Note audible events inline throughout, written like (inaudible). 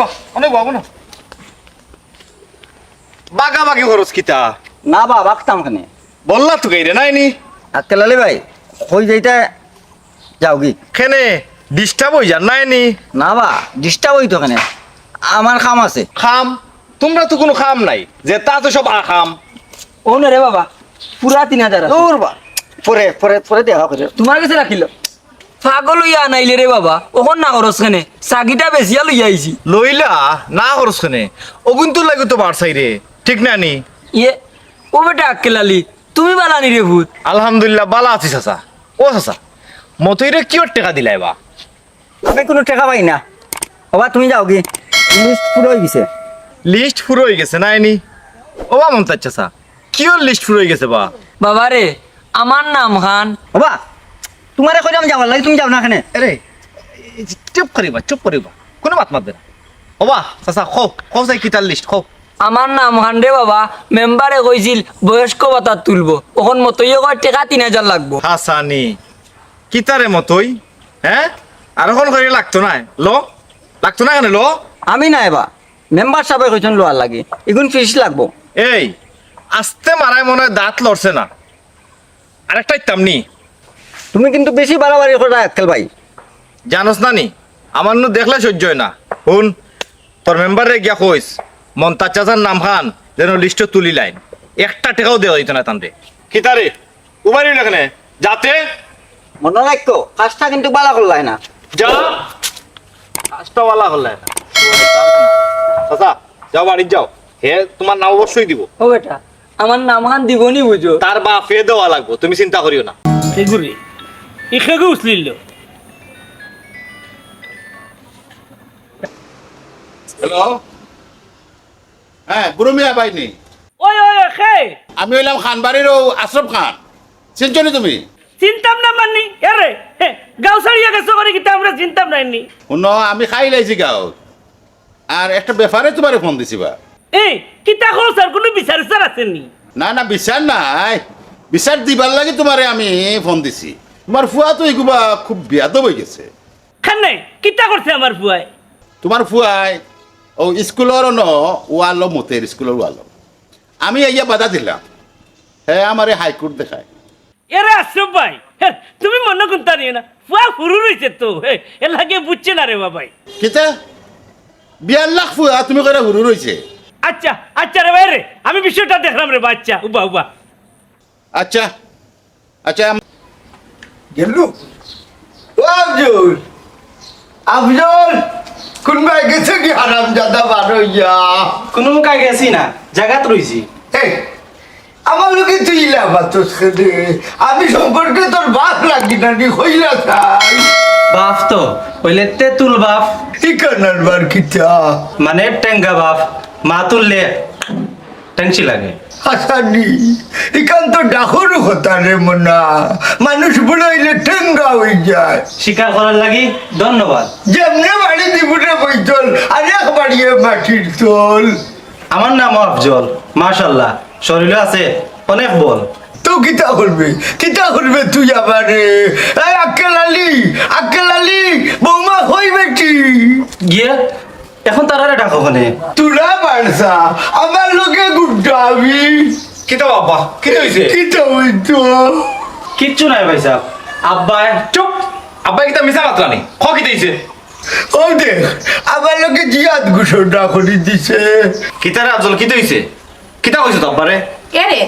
বা অনেক বাবু না বাগা বাগি খরচ কিতা? না বা বাগতাম খানে বললা তো গাইরে নাইনি আক্কেল আলী ভাই কই যাইতে? যাও কি খেনে ডিস্টার্ব হই যান নাইনি না? বা ডিস্টার্ব হইতো খানে আমার কাম আছে। খাম? তোমরা তো কোনো খাম নাই। যে তা তো সব আখাম ও না রে বাবা পুরা তিন হাজার দূর বা পরে পরে পরে দেখা করে। তোমার কাছে রাখিল। পাগল হইয়া আনাইলে রে বাবা ওখন না খরচ খানে চাকিটা বেশিয়া লইয়া আইছি। লইলা না খরচ খেনে অগুন তো লাগে তো বাড়ছাই রে ঠিক না নি? ইয়ে ও বেটা আক্কেল আলী তুমি বালানি রে ভূত? আলহামদুলিল্লাহ বালা আছি। চাচা ও চাচা মতই রে কিয়র টাকা দিলাই বা আমি কোনো টাকা পাই না। বাবা তুমি যাও কি? লিস্ট পুরো হয়ে গেছে। লিস্ট পুরো হয়ে গেছে নাইনি ও বা মমতাজ চাচা কিয়র লিস্ট পুরো হয়ে গেছে বা? বাবা রে আমার নাম খান। বাবা তোমারে কই আমি যাবার লাগে তুমি যাও না খানে আরে চুপ করিবা চুপ করিবা। কোনো মাত মাতবে না। ও বা চাচা খো খো যাই কিতার লিস্ট খো আমার নাম খান রে বাবা মেম্বারে কইছিল বয়স্ক ভাতা তুলবো। ওখন মতইয়ে কয় টাকা তিন হাজার লাগবো। হাসানি কিতারে মতই হ্যাঁ? আর এখন করে লাগতো না ল? লাগতো না কেন ল? আমি নাই বা মেম্বার সাহেব কইছেন লোয়ার লাগে। এগুন ফিস লাগবো। এই আস্তে মারায় মনে হয় দাঁত লড়ছে না। আরেকটা ইত্তামনি তুমি কিন্তু বেশি বাড়াবাড়ি করে আক্কেল ভাই। জানোস না নি আমার নু দেখলে সহ্য হয় না। শুন তোর মেম্বারে গিয়া কইস মন্তাজ চাচার নাম খান যেন লিস্ট তুলি লাইন। একটা টাকাও দেওয়া হইতো না তান্তে কিতারে উবারি লাগনে যাতে মনে রাখতো কাজটা কিন্তু বালা করলাই না। যা। কাজটা ওয়ালা হল্লাই না। চাচা যাও বাড়ি যাও। হে তোমার নাম অবশ্যই দিব। ও বেটা আমার নাম খান দিবনি বুঝো। তার বাপে দেওয়া লাগবো তুমি চিন্তা করিও না। এগুলি ইখেগে উচলিল হ্যালো হ্যাঁ বুড়ো মিয়া বাইনি ওই ওই খে। আমি হইলাম খানবাড়ির ও আশরফ খান। চিনছো নি তুমি? চিন্তাম না মাননি গাঁও ছাড়িয়া গেছো করে কিন্তু আমরা চিন্তাম নাইনি শুন আমি খাই লাইছি গাঁও। আর একটা ব্যাপারে তোমারে ফোন দিছি বা এই কিতা খরচ আর কোনো বিচার বিচার আসেনি না না বিচার নাই। বিচার দিবার লাগে তোমারে আমি ফোন দিছি। তোমার ফুয়া তো এগুবা খুব বিয়াদ হয়ে গেছে। খানে কিতা করছে আমার বুয়াই তোমার ফুয়াই ও স্কুলের ন ওয়ালো মতের স্কুলের ওয়ালো আমি ইয়া বাধা দিলাম। হ্যাঁ আমারে হাইকোর্ট দেখায়। এরে আশ্রম ভাই তুমি মনে করতে নিয়ে না? ফুয়া ফুরু রয়েছে তো। হে এর লাগে বুঝছে না রে বাবাই। কিতা? বিয়ার লাখ ফুয়া তুমি করে হুরু রয়েছে আচ্ছা আচ্ছা রে ভাই রে আমি বিষয়টা দেখলাম রে বাচ্চা। উবা উবা। আচ্ছা আচ্ছা গেলু? আফজল! আফজল! কোনবাই গেছে কি হারাম জাদা বার হইয়া কোনো মুখায় গেছি না জায়গাত রইছি। এই আমার লোকে তুই লাভাতস খেলে আমি সম্পর্কে তোর বাপ লাগি না নি হইলা চাই বাপ তো ওইলে তেঁতুল বাপ। ইকানার বার কিতা? মানে টেঙ্গা বাপ মা তুললে টেংচি লাগে। হাসানি ইকান তো ডাকরও হতা রে মনা। মানুষ বুড়াইলে ঠেঙ্গা হয়ে যায়। স্বীকার করার লাগি ধন্যবাদ। যেমনে বাড়ি দিব রে বৈতল আর এক বাড়িয়ে মাটির তোল আমার নাম আফজল মাশাল্লাহ। শরীরে আছে অনেক বল। তো কিতা করবে? কিতা করবে তুই এই আক্কেল আলী আক্কেল আলী বৌমা হই বেটি? গিয়ে এখন তারারে ডাকো ওখানে তুরা বাড়সা আমার লোকে গুড্ডাবি কিতা বাবা? কিতা হইছে? কিতা হইতো? কিচ্ছু নাই ভাই সাহেব। আব্বাই চুপ। আব্বা কিতা মিছা মাত্রা নেই খ কিতা হইছে? ও দেখ আমার লোকে জিয়াদ ঘোষণা করে দিছে। কিতারে আফজল কিতা হইছে? কিতা কইছো তো আব্বারে? এরে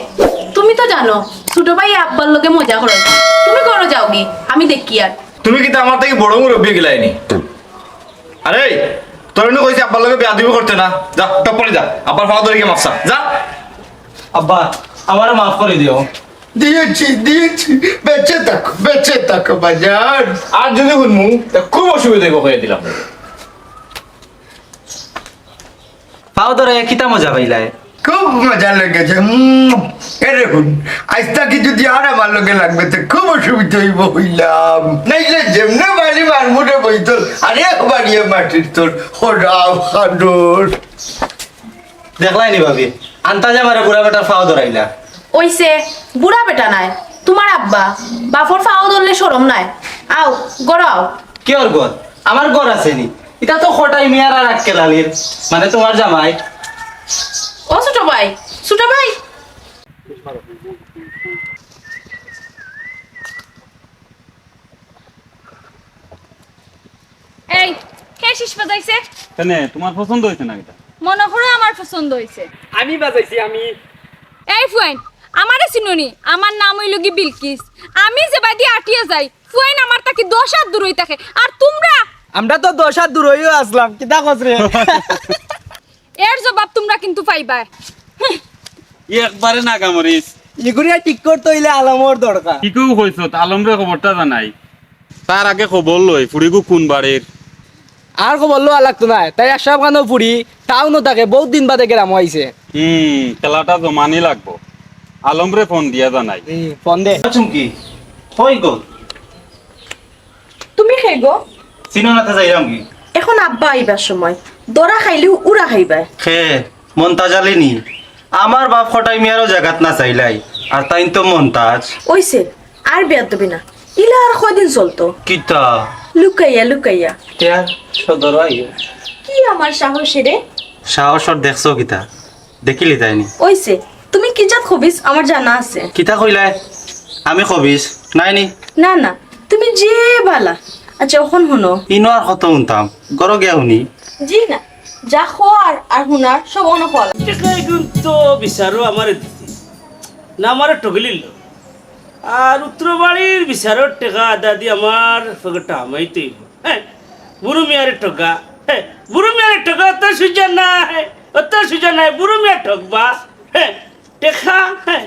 তুমি তো জানো ছোট ভাই আব্বার লোকে মজা করো। তুমি করো যাও কি আমি দেখি আর। তুমি কিতা আমার থেকে বড় মুরব্বী গেলাইনি? আরে তোর এনে কইছে আব্বার লগে বিয়া দিব করতে না। যা টপরে যা। আব্বার ফাওয়া ধরে গিয়ে মাপসা যা। আব্বা আমার মাফ করে দিও। দিয়েছি দিয়েছি। বেঁচে থাকো বেঁচে থাকো বাজার আর যদি শুনমু তা খুব অসুবিধা হইব কইয়া দিলাম। পাও ধরে কিতা মজা পাইলাই খুব মজা লেগেছে এরকম আজ তাকে যদি আর আমার লোকে লাগবে তো খুব অসুবিধা হইব হইলাম। নাইলে যেমনে বাড়ি মারমুটে বইতল আরে বাড়িয়ে মাটির তোর হরাম খাডোর দেখলাই নি ভাবি আন্তাজা মারে বুড়া বেটার ফাও ধরাইলা ওইসে বুড়া বেটা নাই তোমার আব্বা। বাফর ফাও ধরলে সরম নাই। আও গড়াও কি ওর ঘর? আমার ঘর আছে নি। এটা তো খটাই মিয়ার আর আক্কেল আলীর মানে তোমার জামাই। ও ছোট ভাই ছোট ভাই। এই কে শিস বাজাইছে? কেন তোমার পছন্দ হয়েছে না এটা? মনে করো আমার পছন্দ হয়েছে আমি বাজাইছি আমি। এই ফুয়াইন আমারে চিনুনি আমার নাম হইল কি বিলকিস। আমি যে বাদি আটিয়ে যাই ফুয়াইন আমার তাকে দশ হাত দূরই থাকে আর তোমরা? আমরা তো দশ হাত দূর হইও আসলাম কিতা কসরে (laughs) এর জবাব তোমরা কিন্তু পাইবা। একবারে না কামরিস ইগুরিয়া ঠিক করতে হইলে আলমর দরকার কি কেউ কইছ আলমরে খবরটা জানাই। তার আগে খবর লই ফুড়িগু কোন বাড়ির আর কো বলল লাগতো না তাই আসাম কানো ফুড়ি তাও ন থাকে বহুত দিন বাদে গ্রাম আইছে হুম খেলাটা জমানি লাগবো। আলমরে ফোন দিয়া জানাই। ফোন দে। চুমকি হই গো তুমি খাই গো? চিনো না তা যাইরাম কি? এখন আব্বা আইবার সময় দরা খাইলেও উড়া খাইবা খে মন্তাজ নি আমার বাপ খটাই মিয়ারও জায়গাত না চাইলাই আর তাই তো মন্তাজ। ওইছে আর বিয়ার দেবে না। ইলা আর কয়দিন চলতো? কিতা? লুকাইয়া লুকাইয়া। ইয়ার সদর আইও কি আমার সাহস রে? সাহসর দেখছ কিতা? দেখিলি তাইনি? ওইছে তুমি কি জাত খবিস আমার জানা আছে। কিতা কইলাই? আমি কবিস নাইনি? না না তুমি যে বালা। আচ্ছা এখন শুনো। ইনো আর কত শুনতাম? গর গিয়া শুনি। জি না যা খোয়ার আর হুনার সব অনফল টেকা কিন্তু বিচারো আমার না আমার টগলিল। আর উত্তরবাড়ির বিচারর টেকা আদা দি আমার ফগটা আমাই তুই হ্যাঁ বুড়ো মিয়ারে টকা হ্যাঁ বুড়ো মিয়ারে টকা অত সুজা নাই। অত সুজা নাই বুড়ো মিয়া ঠকবা হ্যাঁ টেকা হ্যাঁ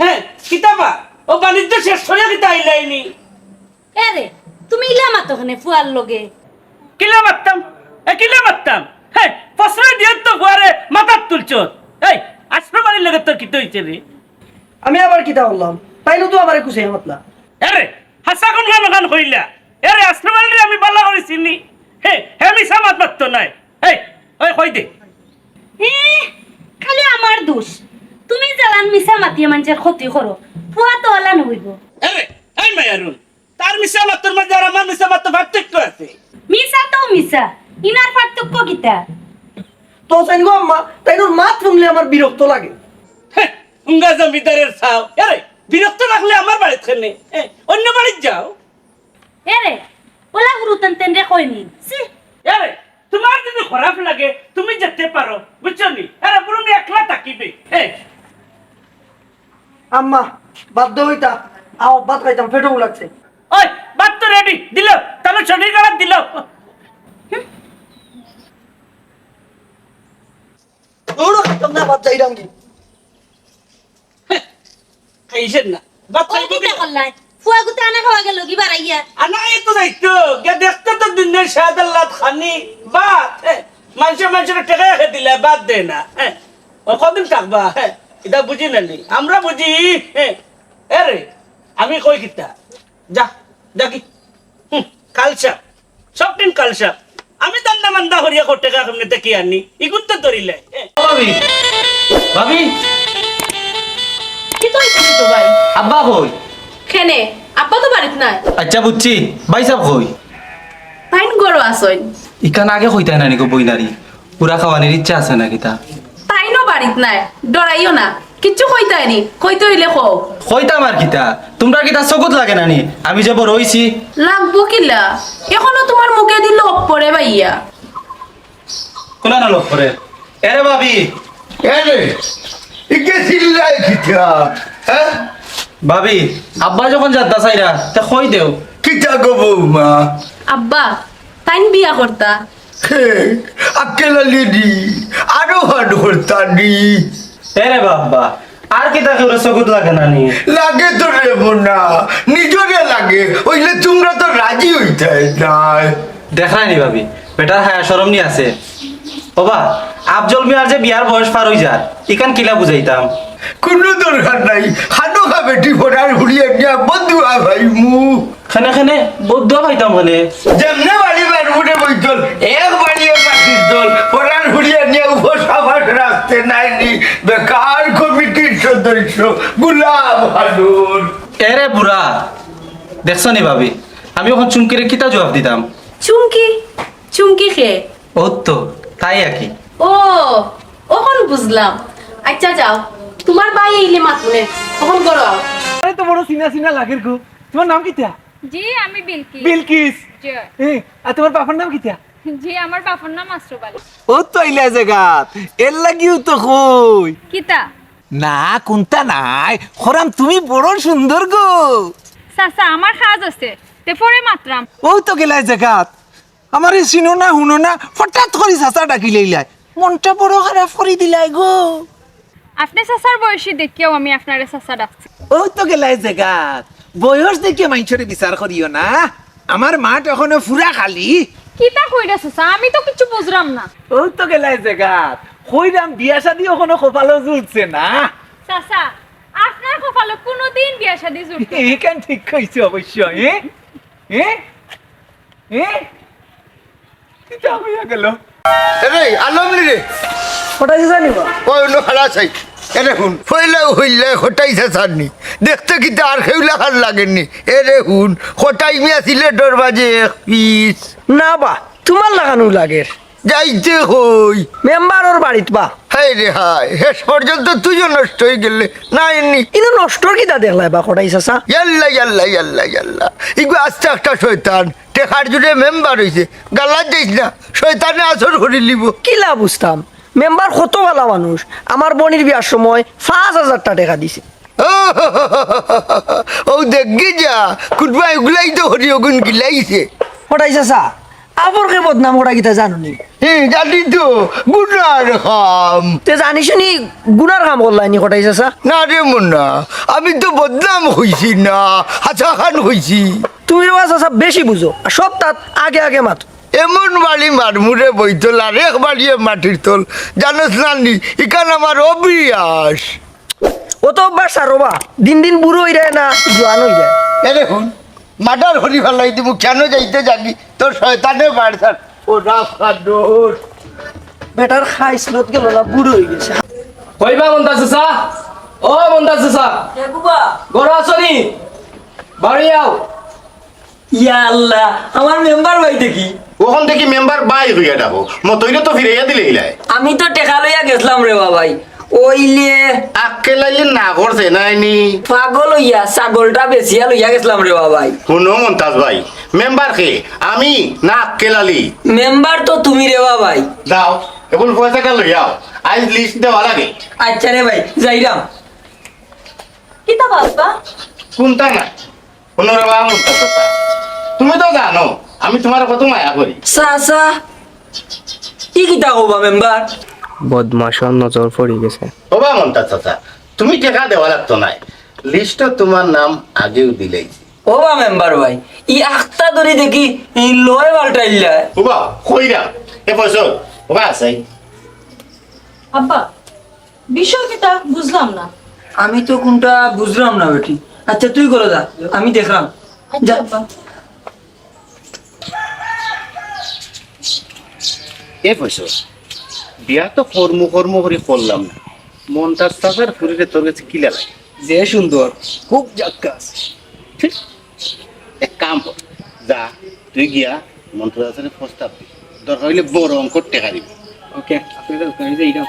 হ্যাঁ কিতাবা। ও বাণিজ্য শেষ হলে কিতা আইলাইনি এরে তুমি ইলা মাতখানে ফুয়ার লগে? কিলা মারতাম এ কিলা মারতাম হ্যাঁ ফসলে দিয়ে তো ঘরে মাথার তুলছ এই আশ্রম বাড়ির লাগে তোর কি হইছে রে? আমি আবার কি কিতা বললাম? তাইলে তো আবার কুছে মতলা আরে হাসা কোন গান গান হইলা। আরে আশ্রম বাড়ির আমি বালা করে চিনি। হে হে আমি সামাত মাত্র নাই। এই ওই কই দে? খালি আমার দোষ। জ্বালান মিছা মাতিয়ে মানুষের ক্ষতি করো ফুয়া তো অলান হইব। আরে এই মায়ারুন তার মিশা মাত্র মাঝে আর আমার মিশা মাত্র পার্থক্য আছে। মিছা তো মিছা ইনার পার্থক্য কিতা? তো চাইন গো আম্মা তাই তোর মাত শুনলে আমার বিরক্ত লাগে। উঙ্গা জমিদারের ছাও আরে বিরক্ত লাগলে আমার বাড়িতে খেলে অন্য বাড়িতে যাও। এরে ওলা হুরুতেন তেন রে কইনি সি আরে তোমার যদি খারাপ লাগে তুমি যেতে পারো বুঝছ নি? আরে পুরো একলা থাকিবে। হ্যাঁ আম্মা বাধ্য হইতা। আও ভাত খাইতাম পেটও লাগছে ওই বাদ তো রেডি দিল। তাহলে শরীর খারাপ দিল। ওড়ো খাইতাম না ভাত যাইরাম কি খাইছেন না। বাদ খাইবো কি করলাই ফুয়া গুতে আনা খাওয়া গেল কি বাড়াইয়া আনা এই তো গে দেখতে তো দিনের শাহাদ আল্লাহ খানি। বাদ হ্যাঁ মানুষের মানুষের টেকা রেখে দিলে বাদ দে না হ্যাঁ। ও কদিন থাকবা হ্যাঁ? এটা বুঝি না নি? আমরা বুঝি হ্যাঁ। আরে আমি কই কিতা? যা যা কি কালসা। সব দিন কালসা। আমি দান্দা মান্দা হরিয়া কো টেকা কেমনে দেখি আনি? ইগুন তো ধরিলে ভাবি ভাবি। কি তো হইছে তো ভাই? আব্বা কই? খেনে আব্বা তো বাড়িত নাই। আচ্ছা বুঝছি ভাই সাহেব কই? ফাইন গরো আসইন ইকান আগে কইতাই না নিকো বইনারি। পুরা খাওয়ানোর ইচ্ছা আছে নাকি তা? তাইনো বাড়িত নাই ডরাইও না। কিচ্ছু কইতাইনি কইতে হইলে কও। কইতাম আর কিতা? তোমরা কিতা চকুত লাগে নানি? আমি যে বড় হইছি লাগবো কিলা? এখনও তোমার মুখে দিল অপরে ভাইয়া। কোনা না লোক করে এরে ভাবি এরে ইকে চিল্লাই কিতা? হ্যাঁ ভাবি আব্বা যখন যাত্রা চাইরা তা কই দেও। কিতা গো বৌমা? আব্বা তাইন বিয়া করতা হরতা দি এরে বাবা আর কিতা কেউ চকুত লাগে নানি লাগে তো রে বোনা নিজরে লাগে ওইলে তোমরা তো রাজি নাই। নি ভাবি বেটার হায়া সরম নি আছে। ওবা আফজল মিয়ার যে বিয়ার বয়স পার হই যার ইকান কিলা বুঝাইতাম? কোনো দরকার নাই খানো খা বেটি ফোটার হুড়িয়ে বন্ধু আ ভাই মু খানে খানে বৌদ্ধ পাইতাম হলে যেমনে বাড়ি উঠে এক বাড়িয়ে পাখির দল হুড়িয়ে নিয়ে রাখতে নাইনি। বেকার কমিটির সদস্য গুলাম এরে বুড়া দেখছ নি ভাবি? আমি এখন চুমকিরে কিতা জবাব দিতাম? চুমকি? চুমকি খে ও তো তাই আর কি ও ওখন বুঝলাম। আচ্ছা যাও তোমার বাই এইলে মাতুনে ওখন করো তো বড় সিনা সিনা লাগের গো। তোমার নাম কিতা? জি আমি বিলকিস। বিলকিস? জি। আর তোমার বাবার নাম কিতা জি আমার বাপর নাম আশ্রব আলী ও তো আইলা জায়গাত এর লাগিও তো কই। কিতা না কোনটা নাই। খরাম তুমি বড় সুন্দর গো। চাচা আমার কাজ আছে। তে পরে মাত্রাম। ও তো গেলাই জায়গাত। আমার এই চিনো না শুনো না। হঠাৎ করে চাচা ডাকি লইলাই। মনটা বড় খারাপ করে দিলাই গো। আপনি চাচার বয়সী দেখিও আমি আপনারে চাচা ডাকছি। ও তো গেলাই জায়গাত। বয়স দেখে মানুষরে বিচার করিও না। আমার মাঠ এখনও ফুরা খালি। কিতা কইরা চাচা আমি তো কিছু বুঝলাম না। ও তো গেলাই জায়গাত কইরাম বিয়া শাদি এখনও কপালও জুটছে না। চাচা আপনার কপালে কোনোদিন বিয়া শাদি জুটবে না। এইখান ঠিক কইছে অবশ্য এ এ এ কিতা হইয়া গেল রে আলম রে ওটা যে জানিব? ওই অন্য খালা চাই এরে হুন হইলে হইলে হটাইছে সারনি দেখতে কি আর খেউলা খান লাগেননি। এরে হুন হটাই মিয়া সিলেটর বাজে এক পিস না বা তোমার লাগানো লাগে। যাইতে হই। মেম্বারর বাড়িত বা। হাই রে হাই শেষ পর্যন্ত তুইও নষ্ট হয়ে গেলে। না এমনি। ইনো নষ্টর কিতা দেখলাই বা কটাই চাচা ইয়াল্লা ইয়াল্লা ইয়াল্লা ইয়াল্লা। ইগু আস্তে একটা শয়তান টেকার জুড়ে মেম্বার হয়েছে গালাত যাইস না শয়তানে আসর করে লিব। কিলা বুঝতাম মেম্বার কত ভালো মানুষ। আমার বোনের বিয়ার সময় পাঁচ হাজারটা টাকা দিছে। (laughs) ও দেখি যা কুটবা এগুলাই তো হরি অগুন গিলাইছে। ওটাই চাচা আপরকে বদনাম ওটা কিতা জানো নি হ্যাঁ জানি তো গুনার খাম। তে জানিস নি গুনার কাম করলাই নি কটাই চাচা? না রে মুন্না আমি তো বদনাম হইছি না হাসা খান হইছি। তুমি রে চাচা বেশি বুঝো সব তাত আগে আগে মাত। এমন বাড়ি মারমুরে বইতল আর এক বাড়িয়ে মাটির তল। জানোস না নি ইকান আমার অবিয়াস ও তো অভ্যাস আর রবা দিন দিন বুড়ো হয়ে যায় না জোয়ান হয়ে যায়। এরে হুন মাটার হরি ফেলাই দিব কেন যাইতে জানি? তোর শয়তানে বাড়ছার ও রাফার দোষ বেটার খাই স্লত গেল না বুড়ো হয়ে গেছে। কইবা মন্তা চাচা ও মন্তা চাচা গড় আসনি বাড়ি আও। ইয়া আল্লাহ আমার মেম্বার ভাই দেখি ওখান থেকে মেম্বার বাই হইয়া ডাকো মতইলে তো ফিরাইয়া দিলে ইলাই আমি তো টেকা লইয়া গেছিলাম রে বাবাই। ওইলে আক্কে লাইলে না করছে নাইনি পাগল হইয়া ছাগলটা বেচিয়া লইয়া গেছিলাম রে বাবাই। শুনো মন্তাজ ভাই মেম্বার কে? আমি না লালি মেম্বার তো তুমি রে বাবাই। যাও এখন পয়সাটা লইয়াও আজ লিস্ট দেওয়া লাগে। আচ্ছা রে ভাই যাইরাম। কিতা বাবা কোনটা না? কোনো মন্তাজ তুমি তো জানো আমি তোমার কত মায়া করি। চাচা কি কিতা কবা মেম্বার বদমাশর নজর পড়ে গেছে। ওবা মন্তাজ চাচা। তুমি টাকা দেওয়া লাগতো নাই। লিস্ট তোমার নাম আগেও দিলেইছি ও বা মেম্বার ভাই। ই আখতা ধরে দেখি ই লয় পাল্টাইলা ওবা কইরা এ পয়সা ওবা আছে। আব্বা বিষয় কিতা বুঝলাম না। আমি তো কোনটা বুঝলাম না বেটি। আচ্ছা তুই করে যা। আমি দেখলাম যা। এ পয়সা বিয়া তো কর্ম কর্ম করে করলাম না। মন্তাজ চাচার ফুরিরে তোর কাছে কিলা লাগে যে সুন্দর খুব জাক্কাস। এক কাম কর যা তুই গিয়া মন্ত্রী প্রস্তাব দি। দরকার হইলে বড় অঙ্ক টেকা দিবি। ওকে আপনি তো যাইরাম